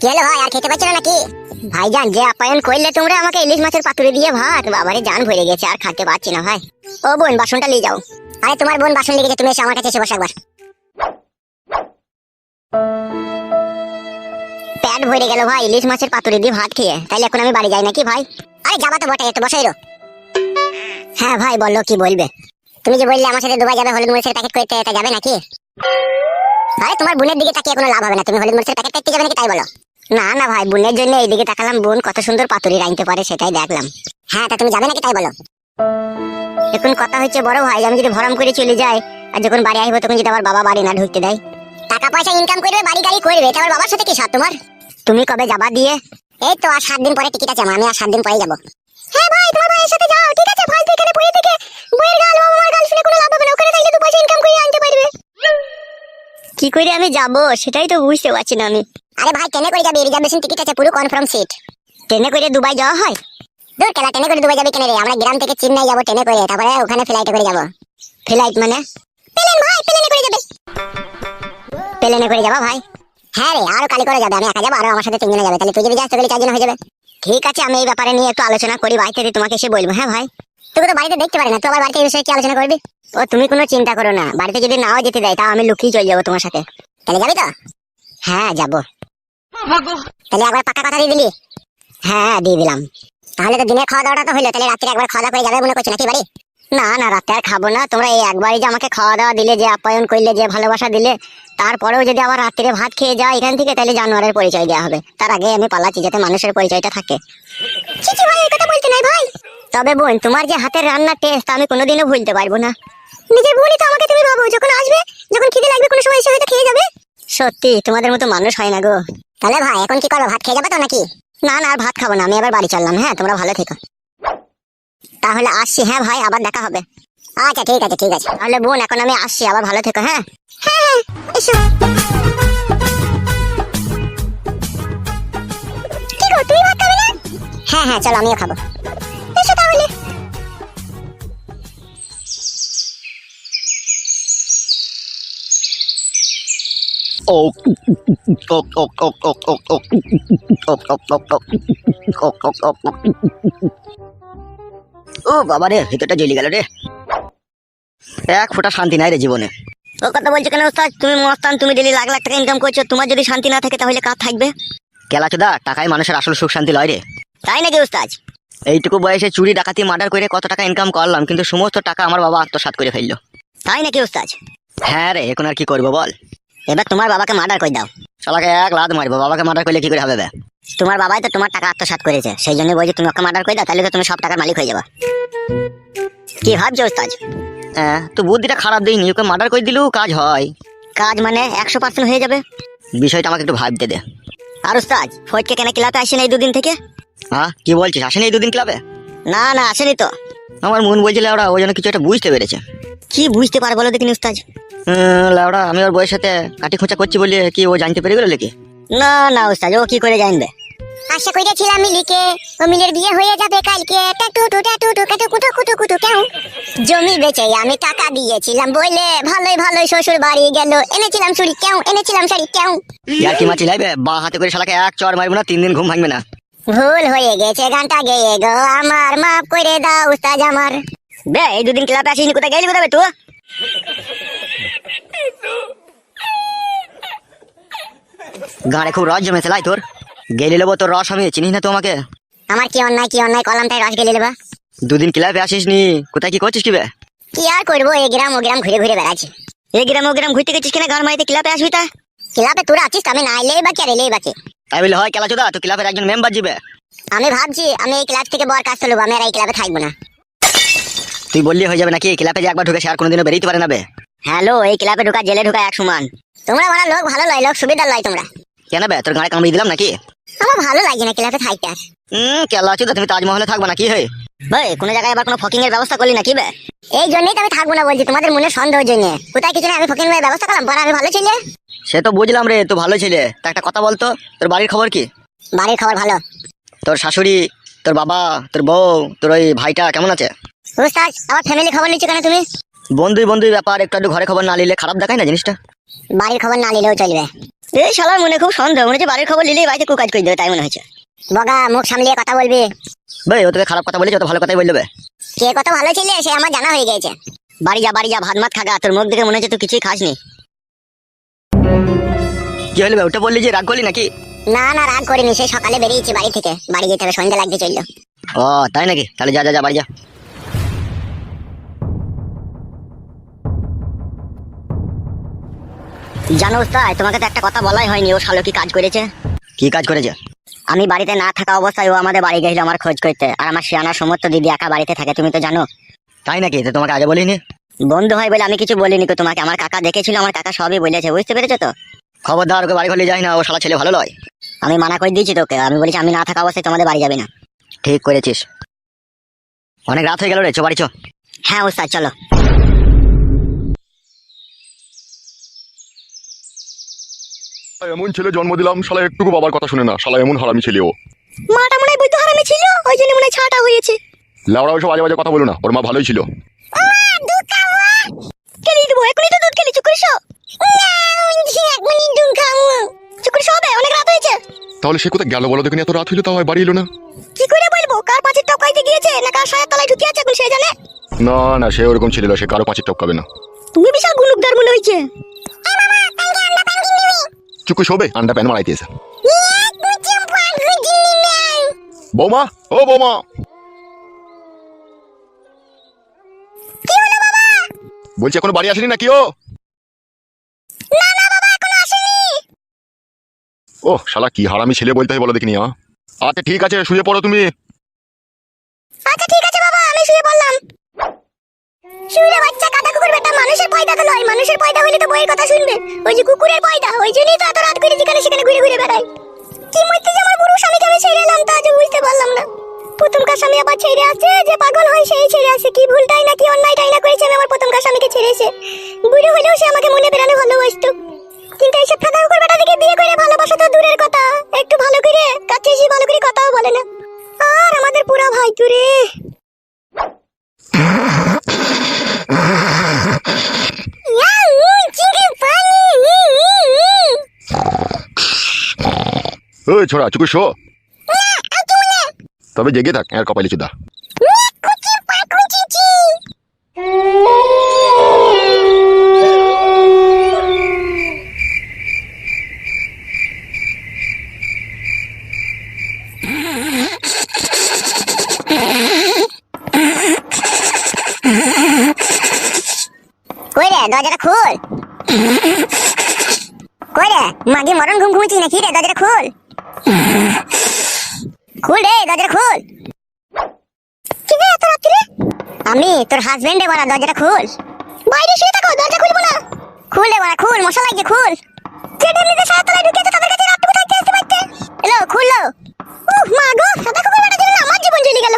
কি খেতে পারছ না নাকি? ভাইজান, যে আপ্যায়ন করলে তোমরা আমাকে ইলিশ মাছের পাতুরি দিয়ে ভাত, বাবারে জান ভরে গেছে, আর খেতে পারছি না ভাই। ও বোন, বাসনটা নিয়ে যাও। আরে, তোমার বোন বাসন লেগেছে তুমি এসে, আমার কাছে এসে বসো একবার। পেট ভরে গেল ভাই, ইলিশ মাছের পাতুরি দিয়ে ভাত খেয়ে। তাইলে এখন আমি বাড়ি যাই নাকি ভাই? আরে, যাবা তো বটে একটু বসাই রো। হ্যাঁ ভাই বলল কি বলবে। তুমি যে বললে আমার সাথে দুবাই যাবে, হলুদ মরিচের প্যাকেট করতে যাবে নাকি? আরে তোমার বোনের দিকে তাকিয়ে কোনো লাভ হবে না। তুমি হলুদ মরিচের প্যাকেট করতে যাবে নাকি তাই বলো? না না ভাই, বোনের জন্য এইদিকে তাকালাম বোন, কত সুন্দর পাতুরি রাইনতে পারে সেটাই দেখলাম। হ্যাঁ তা তুমি যাবে নাকি তাই বলো? এখন কথা হচ্ছে বড় ভাই, আমি যদি ভরম করে চলে যাই, আর যখন বাড়ি আসব তখন যদি আমার বাবা বাড়ি না ঢুকতে দেয়। টাকা পয়সা ইনকাম করবে, বাড়ি গাড়ি করবে আমার বাবার সাথে কি সাথ তোমার? তুমি কবে যাবা দিয়ে? এই তো আর সাত দিন পরে টিকিট আছে আমি আর সাত দিন পরে যাব। হ্যাঁ ভাই, তোমার ভাইয়ের সাথে যাও, ঠিক আছে? ফালতু এখানে পড়ে থেকে। বইয়ের গাল, বাবা মার গাল শুনে কোনো লাভ হবে না, ওখানে থাকলে তো পয়সা ইনকাম করে আনতে পারবে। কি করে আমি যাব? সেটাই তো বুঝতে পারছি না আমি। আরে ভাই ট্রেনে করে যাবে? রিজার্ভেশন টিকিট আছে পুরো কনফার্ম সিট ট্রেনে করে দুবাই যাওয়া হয়? দূর কেলা ট্রেনে করে দুবাই যাবে কেন রে? আমরা গ্রাম থেকে চেন্নাই যাব ট্রেনে করে তারপরে ওখানে ফ্লাইটে করে যাব। ফ্লাইট মানে? প্লেন ভাই প্লেনে করে যাবে। প্লেনে করে যাবা ভাই? হ্যাঁ রে আরও কালি করে যাবে আমি একা যাব আরও আমার সাথে তিনজনে যাবে। তাহলে তুই যদি যাস তাহলে চারজন হয়ে যাবে। ঠিক আছে আমি এই ব্যাপারে নিয়ে একটু আলোচনা করি বাড়িতে তোমাকে এসে বলব হ্যাঁ ভাই? তুমি তো বাড়িতে দেখতে পারি না তো আবার বাড়িতে এই বিষয়ে কি আলোচনা করবি? ও, তুমি কোনো চিন্তা করো না। বাড়িতে যদি নাও যেতে দেয়, তাও আমি লুকিয়ে চলে যাব তোমার সাথে। তাহলে যাবি তো? হ্যাঁ যাব। তাহলে একবার পাকা কথা দিয়ে দিলি? হ্যাঁ দিয়ে দিলাম। তাহলে তো দিনের খাওয়া দাওয়াটা তো হইল তাহলে রাত্রে একবার খাওয়া দাওয়া করে যাবে মনে করছ নাকি বাড়ি? না না রাতে আর খাব না। তোমরা এই একবারই যে আমাকে খাওয়া দাওয়া দিলে, যে আপ্যায়ন করলে, যে ভালোবাসা দিলে, তারপরেও যদি আবার রাত্রে ভাত খেয়ে যাও এখান থেকে, তাহলে জানোয়ারের পরিচয় দেওয়া হবে। তার আগে আমি পালাচ্ছি যাতে মানুষের পরিচয়টা থাকে। কথা বলতে নাই তবে বোন তোমার যে হাতের রান্নার টেস্ট আমি কোনোদিনও ভুলতে পারব না। নিজের বোনই তো আমাকে তুমি ভাবো যখন আসবে যখন খিদে লাগবে কোনো সময় এসে হয়তো খেয়ে যাবে। সত্যি তোমাদের মতো মানুষ হয় না গো। তাহলে ভাই এখন কি করব ভাত খেয়ে যাবে তো নাকি? না না আর ভাত খাব না আমি এবার বাড়ি চললাম হ্যাঁ তোমরা ভালো থেকো। তাহলে আসছি হ্যাঁ ভাই আবার দেখা হবে। আচ্ছা ঠিক আছে ঠিক আছে। তাহলে বোন এখন আমি আসছি আবার ভালো থেকো হ্যাঁ। হ্যাঁ এসো। কি গো তুই ভাত খাবে না? হ্যাঁ হ্যাঁ চলো আমিও খাব। ও বাবা রে ভিতরটা জ্বলে গেল রে। এক ফোঁটা শান্তি নাই রে জীবনে। ও কথা বলছো কেন ওস্তাদ? তুমি মস্তান তুমি ডেলি লাখ লাখ টাকা ইনকাম করছ। তোমার যদি শান্তি না থাকে তাহলে কার থাকবে? কেলাচোদা টাকায় মানুষের আসল সুখ শান্তি লয় রে। তাই নাকি ওস্তাদ? এইটুকু বয়সে চুরি ডাকাতি মার্ডার করে কত টাকা ইনকাম করলাম কিন্তু সমস্ত টাকা আমার বাবা আত্মসাৎ করে ফেলল। তাই নাকি ওস্তাদ? হ্যাঁ রে এখন আর কি করব বল? এবার তোমার বাবাকে মার্ডার করে দাও। শালাকে এক লাদ মারবো বাবাকে মার্ডার করলে কি করে হবে বে? তোমার বাবাই তো তোমার টাকা আত্মসাৎ করেছে সেই জন্য বলছি তুমি ওকে মার্ডার করে দাও তাহলে তো তুমি সব টাকার মালিক হয়ে যাবে। কি ভাবছ ওস্তাদ? হ্যাঁ তো বুদ্ধিটা খারাপ দিইনি ওকে মার্ডার করে দিলেও কাজ হয়। কাজ মানে একশো পার্সেন্ট হয়ে যাবে? বিষয়টা আমাকে একটু ভাবতে দে। আর ওস্তাদ ফৌজকে কেন ক্লাবে আসেনি এই দুদিন থেকে? হ্যাঁ কি বলছিস আসেনি এই দুদিন ক্লাবে? না না আসেনি তো। আমার মন বলছিল ওরা ওই জন্য কিছু একটা বুঝতে পেরেছে। কি বুঝতে পারে বলো দেখিনি ওস্তাদ? উম, লাউড়া আমি ওর বইয়ের সাথে কাটি খোঁচা করছি বলে কি ও জানতে পেরে গেল নাকি? না না ওস্তাদ ও কি করে জানবে? আশা করেছিলাম মিলিকে ও মিলের বিয়ে হয়ে যাবে কালকে। টাটু টু টাটু টু কাটু কুটু কুটু কুটু কেউ? জমি বেচে আমি টাকা দিয়েছিলাম বলে ভালোই ভালোই শ্বশুর বাড়ি গেল। এনেছিলাম চুরি কেউ? এনেছিলাম শাড়ি কেউ? ইয়ার কি মাছি লাইবে বা হাতে করে শালাকে এক চড় মারবো না তিন দিন ঘুম ভাঙবে না। ভুল হয়ে গেছে গানটা গেয়ে গো আমার মাফ করে দাও উস্তাদ আমার। বে এই দুদিন ক্লাবে আসিনি কোথায় গেলি কোথায় তুই? গাড়ে খুব রস জমেছে লাই তোর। গেলে নেব তোর রস আমি চিনিস না তোমাকে। আমার কি অন্যায় কি অন্যায় কলাম তাই রস গেলে নেবা দুদিন ক্লাবে আসিস নি কোথায় কি করছিস কি বে? কি আর করব এই গ্রাম ও গ্রাম ঘুরে ঘুরে বেড়াচ্ছি। এই গ্রাম ও গ্রাম ঘুরতে গেছিস কেন? গান মারিতে ক্লাবে আসবি তা? ক্লাবে তোরা আছিস আমি না এলেই বাকি আর এলেই বাকি তাই বলে হয় কেলা চোদা তো ক্লাবের একজন মেম্বার যাবে। আমি ভাবছি আমি এই ক্লাব থেকে বর কাজ চলবো আমি আর এই ক্লাবে থাকব না। তুই বললি হয়ে যাবে নাকি? ক্লাবে যে একবার ঢুকে সে আর কোনোদিনও বেরিয়ে পারে না বে। হ্যালো এই ক্লাবে ঢুকা জেলে ঢুকা এক সমান। তোমরা বলা লোক ভালো লয় লোক সুবিধা লয় তোমরা। কেন বে? তোর গাড়ি কামড়িয়ে দিলাম নাকি? আমার ভালো লাগে না ক্লাবে থাকতে আর। হুম কেলা চোদা তুমি তাজমহলে থাকবে নাকি হে? ভাই কোনো জায়গায় আবার কোনো ফকিং এর ব্যবস্থা করলি নাকি বে? এই জন্যই তো আমি থাকব না বলছি তোমাদের মনে সন্দেহ জন্য। কোথায় কিছু না আমি ফকিং এর ব্যবস্থা করলাম পরে আমি ভালো ছিলে? সে তো বুঝলাম রে তুই ভালো ছেলে। তা একটা কথা বলতো তোর বাড়ির খবর কি? বাড়ির খবর ভালো। তোর শাশুড়ি তোর বাবা তোর বউ তোর ওই ভাইটা কেমন আছে? উস্তাদ আমার ফ্যামিলি খবর নিচ্ছ কেন তুমি? বন্ধুই বন্ধুই ব্যাপার একটু একটু ঘরে খবর না নিলে খারাপ দেখায় না জিনিসটা। বাড়ির খবর না নিলেও চলবে। এই শালার মনে খুব সন্দেহ মনে হচ্ছে বাড়ির খবর নিলেই বাড়িতে কুকাজ করে দেবে তাই মনে হচ্ছে। বগা মুখ সামলিয়ে কথা বলবি। ভাই ও তোকে খারাপ কথা বলেছে তো ভালো কথাই বলবে কে কত ভালো ছিলে সে আমার জানা হয়ে গেছে বাড়ি যা বাড়ি যা ভাত মাত খাগা তোর মুখ দেখে মনে হচ্ছে তুই কিছুই খাসনি। কি হলো ওটা বললি যে রাগ করলি নাকি? না না রাগ করিনি সেই সকালে বেরিয়েছি বাড়ি থেকে। বাড়ি যেতে হবে সন্ধ্যা লাগতে চলল। ও তাই নাকি? তাহলে যা যা যা বাড়ি যা। জানো তাই তোমাকে তো একটা কথা বলাই হয়নি ও শালো কি কাজ করেছে? কি কাজ করেছে? আমি বাড়িতে না থাকা অবস্থায় ও আমাদের বাড়ি গেছিল আমার খোঁজ করতে আর আমার শিয়ানার সমস্ত দিদি একা বাড়িতে থাকে তুমি তো জানো। তাই নাকি? তো তোমাকে আগে বলিনি? বন্ধু হয় বলে আমি কিছু বলিনি তোমাকে আমার কাকা দেখেছিল আমার কাকা সবই বলেছে বুঝতে পেরেছ তো? খবরদার ওকে বাড়ি ঘরে যাই না ও শালা ছেলে ভালো লয় আমি মানা করে দিয়েছি তোকে আমি বলেছি আমি না থাকা অবস্থায় তোমাদের বাড়ি যাবে না। ঠিক করেছিস। অনেক রাত হয়ে গেল রে চো বাড়ি চো। হ্যাঁ ওস্তাদ চলো। এমন ছেলে জন্ম দিলাম শালা একটুকু বাবার কথা শুনে না শালা এমন হারামি ছেলে ও। মাটা মনে হয় বৈদ্য হারামি ছিল? ওই জন্য মনে হয় ছাটা হয়েছে। লেওড়া ওসব বাজে বাজে কথা বলো না ওর মা ভালোই ছিল। খেলি দেবো এখনই তো দুধ খেলি চুপ করে চুপ করে শোবে অনেক রাত হয়েছে। তাহলে সে কোথায় গেল বলো দেখুন এত রাত হইল তাও বাড়ি এলো না। কি করে বলব কার পাঁচের টপকাইতে গিয়েছে না কার সায়ের তলায় ঢুকে আছে এখন সে জানে? না না সে ওরকম ছিল সে কারও পাঁচের টপকাবে না। তুমি বিশাল গুলুকদার মনে হয়েছে। চুকু শোবে? আন্ডা প্যান মারাইতেছে বৌমা? ও বৌমা! বলছি, এখনও বাড়ি আসেনি নাকি ও? ও, শালা, কি হারামি ছেলে বলতে হয় বলো দেখিনি আচ্ছা ঠিক আছে, শুয়ে পড়ো তুমি। আচ্ছা ঠিক আছে বাবা, আমি শুয়ে পড়লাম। শুয়ে বাচ্চা বেটা মানুষের পয়দা তো নয়, মানুষের পয়দা হলে তো বইয়ের কথা শুনবে। ওই যে কুকুরের পয়দা, ওই জন্যই তো এত রাত করে যেখানে সেখানে ঘুরে ঘুরে বেড়ায়। কি মধ্যে যে আমার পুরুষ আমি ছেড়ে এলাম তা আজও বুঝতে পারলাম না। প্রথমকার স্বামী আবার ছেড়ে আছে যে পাগল হয় সেই ছেড়ে আছে কি ভুলটাই না, কি অন্যায়টাই না করেছে আমি আমার প্রথমকার স্বামীকে ছেড়েছে। বুড়ো হলেও সে আমাকে মনে বেড়ানো ভালোবাসতো। কিন্তু এইসব ফাঁকা কুকুর বেটা থেকে বিয়ে করে ভালোবাসা তো দূরের কথা। একটু ভালো করে কাছে এসে ভালো করে কথাও বলে না। আর আমাদের পুরা ভাই তুরে ওই ছোড়া চুকু শো। তবে জেগে থাক, আর কপালি চুদা। দরজাটা খুল। কই রে মাগে মরণ ঘুম ঘুমছি নাকি রে? দরজাটা খুল। খুল রে, দরজাটা খুল। কি রে এত রাত্রে আমি, তোর হাজবেন্ড রে বলা, দরজাটা খুল। বাইরে শুয়ে থাকো, দরজা খুলবো না। খুল রে বলা, খুল, মশা লাগে খুল। যে এমনিতে সারা তলায় ঢুকেছে তাদের কাছে রাতটুকু থাকতে আসতে পারতে এলো খুললো উহ মা গো, সাদা কুকুর বেটা জন্য আমার জীবন চলে গেল।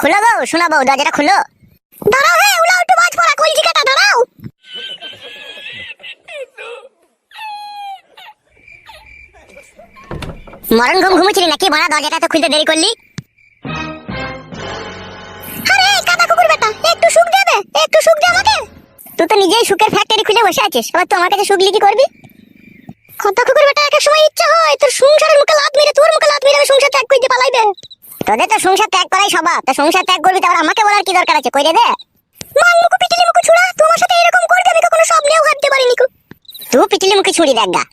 খুলো গো শোনা বউ দরজাটা খুলো। দাঁড়াও, হে উলাও একটু বাজ পড়া কলজি কাটা, দাঁড়াও। মরণ ঘুম ঘুমুছিলি নাকি? বড়া, দরজাটা তো খুলতে দেরি করলি। আরে কাদা কুকুর বেটা, একটু সুখ দে দে, একটু সুখ দে আমাকে। তুই তো নিজেই সুখের ফ্যাক্টরি খুলে বসে আছিস, আবার তুই আমার কাছে সুখ লিখি করবি? কাদা কুকুর বেটা, এক সময় ইচ্ছা হয়, তোর সংসারের মুখে লাত মেরে, তোর মুখে লাত মেরে সংসার ত্যাগ করতে পালাইবে। তোদের তো সংসার ত্যাগ করাই স্বভাব, তা সংসার ত্যাগ করবি তারপর আমাকে বলার কি দরকার আছে? কইরে দে। মান মুকু, পিটিলি মুকু ছুড়া তোমার সাথে এরকম করবে? আমি কখনো স্বপ্নেও ভাবতে পারিনি কো। তুই পিটিলি মুখে ছুড়ি দেখ গা।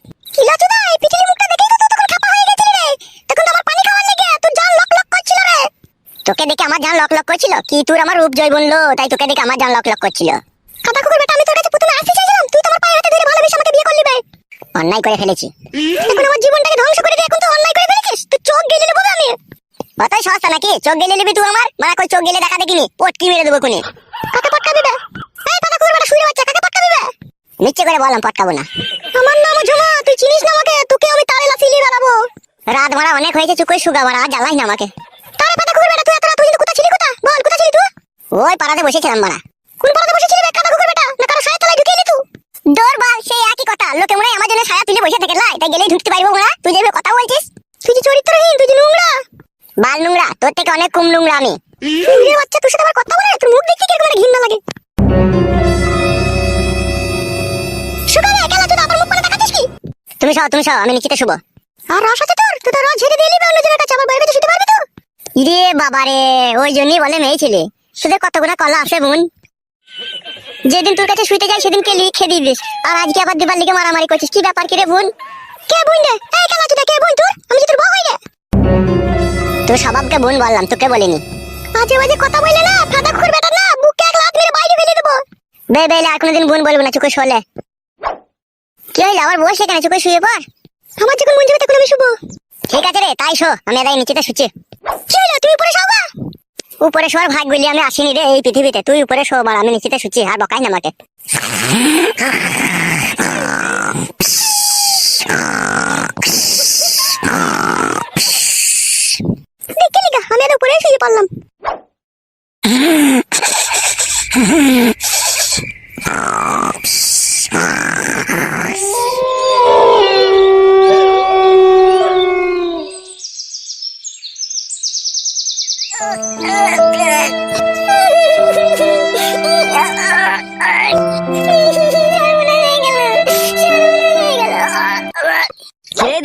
তোকে দেখে আমার জান লক লক করছিল? কি তোর আমার রূপ জয় বলল? তাই তোকে দেখে আমার জান লক লক করছিল। কাদা কুকুর বেটা, আমি তোর কাছে প্রথমে আসতে চাইছিলাম। তুই তো পায়ে হাতে ধরে ভালোবেসে আমাকে বিয়ে করলি বে। অন্যায় করে ফেলেছি। এখন আমার জীবনটাকে ধ্বংস করে দিয়ে এখন তো অন্যায় করে ফেলেছিস? তুই চোখ গেলে নেব আমি। অতই সস্তা নাকি? চোখ গেলে নিবি তুই আমার? মানে কই চোখ গেলে দেখা দেখিনি? পটকি মেরে দেবো কোনে কাকে পটকাবি বে? এই পাতা কুকুর বেটা, শুয়ে বাচ্চা, কাকে পটকাবি বে? নিচে করে বললাম, পটকাবো না। আমার নাম ঝুমা, তুই রাত মারা অনেক হয়েছে চুকুই সুগা মারা আর জ্বালাই না আমাকে। তারে পাতা কুকুর বেটা তুই, এত রাত পর্যন্ত কোথা ছিলি কোথা? বল কোথা ছিলি তুই? ওই পাড়াতে বসেছিলাম মারা কোন পাড়াতে বসেছিলি বে, কাদা কুকুর বেটা? না কারও সায়া তলায় ঢুকিয়ে নি তুই? দৌড় বাল, সেই একই কথা। লোকে মনে আমার জন্য সায়া তুলে বসে থেকে, লাই। তাই গেলেই ঢুকতে পারব মোরা তুই যেভাবে কথা বলছিস, তুই যে চরিত্রহীন, তুই যে নোংরা। বাল নোংরা, তোর থেকে অনেক কম নোংরা আমি। নোংরা বাচ্চা, তোর সাথে আবার কথা বলে? তোর মুখ দেখতে কীরকম একটা ঘৃণা লাগে। তুই কি? তুমি সহ তুমি সহ আমি নিচেতে শুভ আর রস আছে তুই তো রস ঝেড়ে দিয়ে নিবি অন্যজনের কাছে শুতে পারবি তো? ইরে বাবা রে ওই জন্যই বলে মেয়ে ছেলে। তোদের কতগুলো কলা আছে বোন? যেদিন তোর কাছে শুইতে যাই সেদিন কেলি খেয়ে দিবিস আর আজকে আবার দিবার লিগে মারামারি করছিস কি ব্যাপার কি রে বোন? কে বোন রে? এই কেলা কে বোন তোর? আমি যে তোর বউ হই রে? তোর স্বভাবকে বোন বললাম তোকে বলিনি। আজে বাজে কথা বললে না ফাদা খুর বেটা না বুকে এক লাত মেরে বাইরে ফেলে দেবো। বে বেলে আর কোনোদিন বোন বলব না চোখে শোলে। কি হইল আবার বস এখানে চোখে শুয়ে আমার যখন মন যাবে তখন আমি শুবো। ঠিক আছে রে, তাই শো, আমি এদাই নিচেতে শুচ্ছি। চলো তুমি উপরে শোবা? উপরে শোয়ার ভাগ বলি আমি আসিনি রে এই পৃথিবীতে, তুই উপরে শো আমি নিচেতে শুচ্ছি, আর বকাই না আমাকে। আমি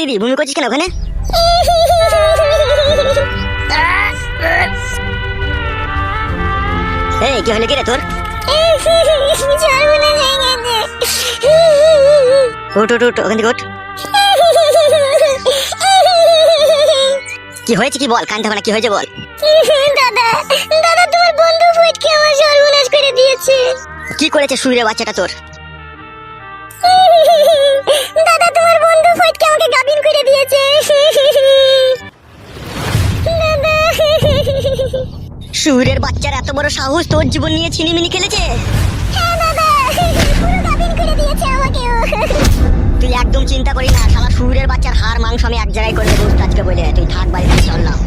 দিদি ভূমি করছিস কেন ওখানে? এই কি হলো কি রে তোর? ওখান থেকে কি হয়েছে কি বল কান না কি হয়েছে বল? দাদা দাদা তোমার বন্ধু ফুটকে আমার সর্বনাশ করে দিয়েছে। কি করেছে শুয়ে বাচ্চাটা তোর? দাদা তোমার বন্ধু ফুটকে আমাকে গাবিন করে দিয়েছে। সুরের বাচ্চার এত বড় সাহস তোর জীবন নিয়ে ছিনিমিনি খেলেছে? হ্যাঁ দাদা। পুরো গাবিন করে দিয়েছে আমাকে তুই একদম চিন্তা করি না শালা সুরের বাচ্চার হাড় মাংস আমি এক জায়গায় করে দেবো আজকে বলে। তুই থাক বাড়িতে চললাম।